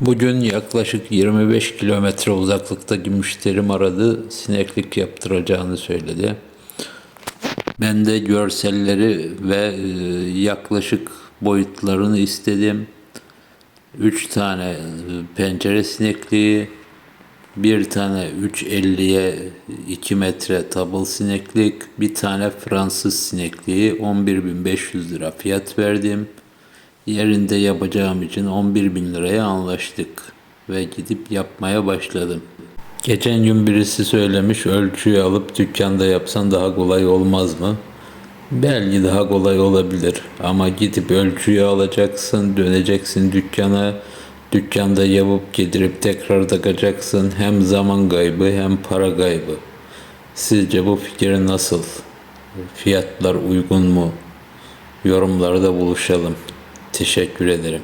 Bugün yaklaşık 25 kilometre uzaklıktaki müşterim aradı. Sineklik yaptıracağını söyledi. Ben de görselleri ve e, yaklaşık boyutlarını istedim. 3 tane e, pencere sinekliği, bir tane 3.50'ye 2 metre tabıl sineklik, bir tane Fransız sinekliği 11.500 lira fiyat verdim. Yerinde yapacağım için 11 bin liraya anlaştık ve gidip yapmaya başladım. Geçen gün birisi söylemiş ölçüyü alıp dükkanda yapsan daha kolay olmaz mı? Belki daha kolay olabilir ama gidip ölçüyü alacaksın, döneceksin dükkana, dükkanda yapıp getirip tekrar takacaksın. Hem zaman kaybı hem para kaybı. Sizce bu fikir nasıl? Fiyatlar uygun mu? Yorumlarda buluşalım. Teşekkür ederim.